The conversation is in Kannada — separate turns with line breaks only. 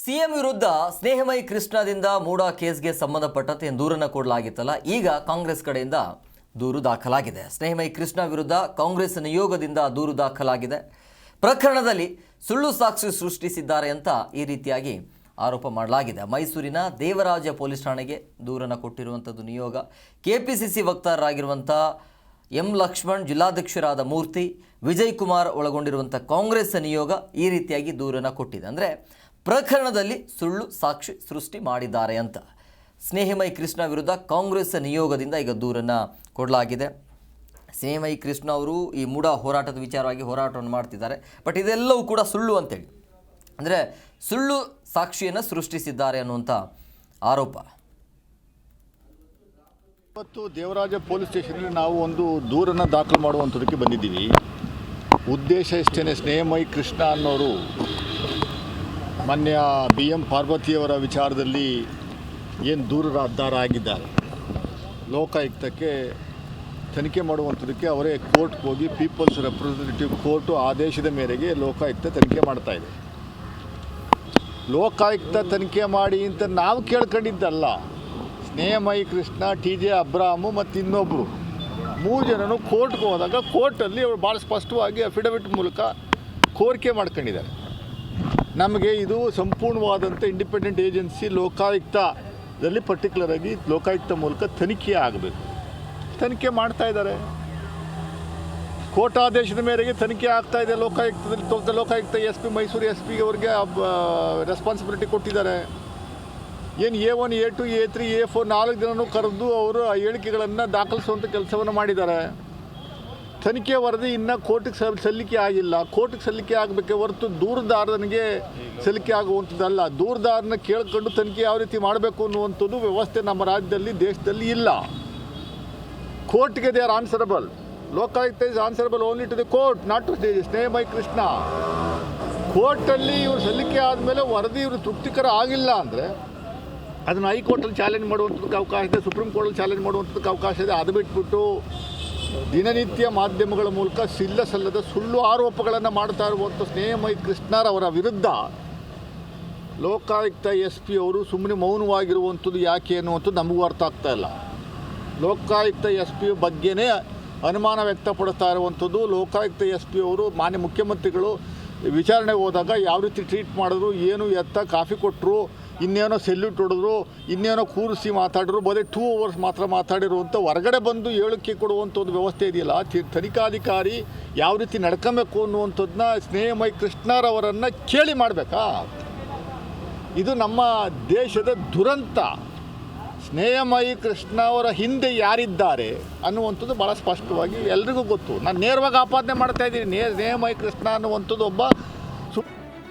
ಸಿಎಂ ವಿರುದ್ಧ ಸ್ನೇಹಮಯಿ ಕೃಷ್ಣದಿಂದ ಮೂಡ ಕೇಸ್ಗೆ ಸಂಬಂಧಪಟ್ಟಂತೆ ದೂರನ್ನು ಕೊಡಲಾಗಿತ್ತಲ್ಲ, ಈಗ ಕಾಂಗ್ರೆಸ್ ಕಡೆಯಿಂದ ದೂರು ದಾಖಲಾಗಿದೆ. ಸ್ನೇಹಮಯಿ ಕೃಷ್ಣ ವಿರುದ್ಧ ಕಾಂಗ್ರೆಸ್ ನಿಯೋಗದಿಂದ ದೂರು ದಾಖಲಾಗಿದೆ. ಪ್ರಕರಣದಲ್ಲಿ ಸುಳ್ಳು ಸಾಕ್ಷಿ ಸೃಷ್ಟಿಸಿದ್ದಾರೆ ಅಂತ ಈ ರೀತಿಯಾಗಿ ಆರೋಪ ಮಾಡಲಾಗಿದೆ. ಮೈಸೂರಿನ ದೇವರಾಜ ಪೊಲೀಸ್ ಠಾಣೆಗೆ ದೂರನ್ನು ಕೊಟ್ಟಿರುವಂಥದ್ದು ನಿಯೋಗ. ಕೆ ಪಿ ಸಿ ಸಿ ವಕ್ತಾರರಾಗಿರುವಂಥ ಎಂ ಲಕ್ಷ್ಮಣ್, ಜಿಲ್ಲಾಧ್ಯಕ್ಷರಾದ ಮೂರ್ತಿ, ವಿಜಯ್ ಕುಮಾರ್ ಒಳಗೊಂಡಿರುವಂಥ ಕಾಂಗ್ರೆಸ್ ನಿಯೋಗ ಈ ರೀತಿಯಾಗಿ ದೂರನ್ನು ಕೊಟ್ಟಿದೆ. ಅಂದರೆ ಪ್ರಕರಣದಲ್ಲಿ ಸುಳ್ಳು ಸಾಕ್ಷಿ ಸೃಷ್ಟಿ ಮಾಡಿದ್ದಾರೆ ಅಂತ. ಸ್ನೇಹಮಯಿ ಕೃಷ್ಣ ವಿರುದ್ಧ ಕಾಂಗ್ರೆಸ್ ನಿಯೋಗದಿಂದ ಈಗ ದೂರನ್ನು ಕೊಡಲಾಗಿದೆ. ಸ್ನೇಹಮಯಿ ಕೃಷ್ಣ ಅವರು ಈ ಮೂಡ ಹೋರಾಟದ ವಿಚಾರವಾಗಿ ಹೋರಾಟವನ್ನು ಮಾಡ್ತಿದ್ದಾರೆ. ಬಟ್ ಇದೆಲ್ಲವೂ ಕೂಡ ಸುಳ್ಳು ಅಂತೇಳಿ. ಅಂದರೆ ಸುಳ್ಳು ಸಾಕ್ಷಿಯನ್ನು ಸೃಷ್ಟಿಸಿದ್ದಾರೆ ಅನ್ನುವಂಥ ಆರೋಪ.
ಇವತ್ತು ದೇವರಾಜ ಪೊಲೀಸ್ ಸ್ಟೇಷನಲ್ಲಿ ನಾವು ಒಂದು ದೂರನ್ನು ದಾಖಲು ಮಾಡುವಂಥದಕ್ಕೆ ಬಂದಿದ್ದೀವಿ. ಉದ್ದೇಶ ಇಷ್ಟೇ ಸ್ನೇಹಮಯಿ ಕೃಷ್ಣ ಅನ್ನೋರು ಮಾನ್ಯ ಬಿ ಎಂ ಪಾರ್ವತಿಯವರ ವಿಚಾರದಲ್ಲಿ ಏನು ದೂರದಾರ ಆಗಿದ್ದಾರೆ? ಲೋಕಾಯುಕ್ತಕ್ಕೆ ತನಿಖೆ ಮಾಡುವಂಥದಕ್ಕೆ ಅವರೇ ಕೋರ್ಟ್ಗೆ ಹೋಗಿ ಪೀಪಲ್ಸ್ ರೆಪ್ರೆಸೆಂಟೇಟಿವ್ ಕೋರ್ಟು ಆದೇಶದ ಮೇರೆಗೆ ಲೋಕಾಯುಕ್ತ ತನಿಖೆ ಮಾಡ್ತಾ ಇದೆ. ಲೋಕಾಯುಕ್ತ ತನಿಖೆ ಮಾಡಿ ಅಂತ ನಾವು ಕೇಳ್ಕೊಂಡಿದ್ದಲ್ಲ. Snehamayi Krishna T J Abraham ಮತ್ತು ಇನ್ನೊಬ್ಬರು ಮೂರು ಜನನು ಕೋರ್ಟ್ಗೆ ಹೋದಾಗ ಕೋರ್ಟಲ್ಲಿ ಅವರು ಭಾಳ ಸ್ಪಷ್ಟವಾಗಿ ಅಫಿಡವಿಟ್ ಮೂಲಕ ಕೋರಿಕೆ ಮಾಡ್ಕೊಂಡಿದ್ದಾರೆ. ನಮಗೆ ಇದು ಸಂಪೂರ್ಣವಾದಂಥ ಇಂಡಿಪೆಂಡೆಂಟ್ ಏಜೆನ್ಸಿ ಲೋಕಾಯುಕ್ತದಲ್ಲಿ ಪರ್ಟಿಕ್ಯುಲರ್ ಆಗಿ ಲೋಕಾಯುಕ್ತ ಮೂಲಕ ತನಿಖೆ ಆಗಬೇಕು. ತನಿಖೆ ಮಾಡ್ತಾ ಇದ್ದಾರೆ. ಆದೇಶದ ಮೇರೆಗೆ ತನಿಖೆ ಆಗ್ತಾ ಇದೆ ಲೋಕಾಯುಕ್ತದಲ್ಲಿ. ತೋರ್ತ Lokayukta S P Mysuru S P ಅವ್ರಿಗೆ ರೆಸ್ಪಾನ್ಸಿಬಿಲಿಟಿ ಕೊಟ್ಟಿದ್ದಾರೆ. ಏನು A one, A two, A three, A four ನಾಲ್ಕು ಜನನೂ ಕರೆದು ಅವರು ಆ ಹೇಳಿಕೆಗಳನ್ನು ದಾಖಲಿಸುವಂಥ ಕೆಲಸವನ್ನು ಮಾಡಿದ್ದಾರೆ. ತನಿಖೆ ವರದಿ ಇನ್ನೂ ಕೋರ್ಟಿಗೆ ಸಲ್ಲಿಕೆ ಆಗಿಲ್ಲ. ಕೋರ್ಟಿಗೆ ಸಲ್ಲಿಕೆ ಆಗಬೇಕೆ ಹೊರತು ದೂರದಾರನಿಗೆ ಸಲ್ಲಿಕೆ ಆಗುವಂಥದ್ದಲ್ಲ. ದೂರದಾರನ ಕೇಳ್ಕೊಂಡು ತನಿಖೆ ಯಾವ ರೀತಿ ಮಾಡಬೇಕು ಅನ್ನುವಂಥದ್ದು ವ್ಯವಸ್ಥೆ ನಮ್ಮ ರಾಜ್ಯದಲ್ಲಿ, ದೇಶದಲ್ಲಿ ಇಲ್ಲ. ಕೋರ್ಟ್ಗೆ they are answerable Lokayukta is answerable only to the court not to the Snehamayi Krishna ಕೋರ್ಟಲ್ಲಿ ಇವರು ಸಲ್ಲಿಕೆ ಆದಮೇಲೆ ವರದಿ ಇವರು ತೃಪ್ತಿಕರ ಆಗಿಲ್ಲ ಅಂದರೆ ಅದನ್ನು ಹೈಕೋರ್ಟಲ್ಲಿ ಚಾಲೆಂಜ್ ಮಾಡುವಂಥದ್ದಕ್ಕೆ ಅವಕಾಶ ಇದೆ, ಸುಪ್ರೀಂ ಕೋರ್ಟಲ್ಲಿ ಚಾಲೆಂಜ್ ಮಾಡುವಂಥದ್ದಕ್ಕೆ ಅವಕಾಶ ಇದೆ. ಅದು ಬಿಟ್ಬಿಟ್ಟು ದಿನನಿತ್ಯ ಮಾಧ್ಯಮಗಳ ಮೂಲಕ ಸಿಲ್ಲ ಸಲ್ಲದ ಸುಳ್ಳು ಆರೋಪಗಳನ್ನು ಮಾಡ್ತಾ ಇರುವಂಥ ಸ್ನೇಹಮಯಿ ಕೃಷ್ಣರವರ ವಿರುದ್ಧ ಲೋಕಾಯುಕ್ತ ಎಸ್ ಪಿ ಅವರು ಸುಮ್ಮನೆ ಮೌನವಾಗಿರುವಂಥದ್ದು ಯಾಕೆ ಅನ್ನುವಂಥದ್ದು ನಮಗೂ ಅರ್ಥ ಆಗ್ತಾ ಇಲ್ಲ. ಲೋಕಾಯುಕ್ತ ಎಸ್ ಪಿ ಬಗ್ಗೆನೇ ಅನುಮಾನ ವ್ಯಕ್ತಪಡಿಸ್ತಾ ಇರುವಂಥದ್ದು. ಲೋಕಾಯುಕ್ತ ಎಸ್ ಪಿ ಅವರು ಮಾನ್ಯ ಮುಖ್ಯಮಂತ್ರಿಗಳು ವಿಚಾರಣೆಗೆ ಹೋದಾಗ ಯಾವ ರೀತಿ ಟ್ರೀಟ್ ಮಾಡಿದ್ರು, ಏನು ಎತ್ತ, ಕಾಫಿ ಕೊಟ್ಟರು ಇನ್ನೇನೋ ಸೆಲ್ಯೂಟ್ ಹೊಡೆದ್ರು ಇನ್ನೇನೋ ಕೂರಿಸಿ ಮಾತಾಡಿದ್ರು, ಬರೀ ಟೂ ಅವರ್ಸ್ ಮಾತ್ರ ಮಾತಾಡಿರುವಂಥ ಹೊರಗಡೆ ಬಂದು ಹೇಳಿಕೆ ಕೊಡುವಂಥ ಒಂದು ವ್ಯವಸ್ಥೆ ಇದೆಯಲ್ಲ ತನಿಖಾಧಿಕಾರಿ ಯಾವ ರೀತಿ ನಡ್ಕೊಬೇಕು ಅನ್ನುವಂಥದ್ದನ್ನ ಸ್ನೇಹಮಯ ಕೃಷ್ಣರವರನ್ನು ಕೇಳಿ ಮಾಡಬೇಕಾ? ಇದು ನಮ್ಮ ದೇಶದ ದುರಂತ. ಸ್ನೇಹಮಯಿ ಕೃಷ್ಣ ಅವರ ಹಿಂದೆ ಯಾರಿದ್ದಾರೆ ಅನ್ನುವಂಥದ್ದು ಭಾಳ ಸ್ಪಷ್ಟವಾಗಿ ಎಲ್ರಿಗೂ ಗೊತ್ತು. ನಾನು ನೇರವಾಗಿ ಆಪಾದನೆ ಮಾಡ್ತಾ ಇದ್ದೀನಿ. ನೇ ಸ್ನೇಹಮಯಿ ಕೃಷ್ಣ ಅನ್ನುವಂಥದ್ದು ಒಬ್ಬ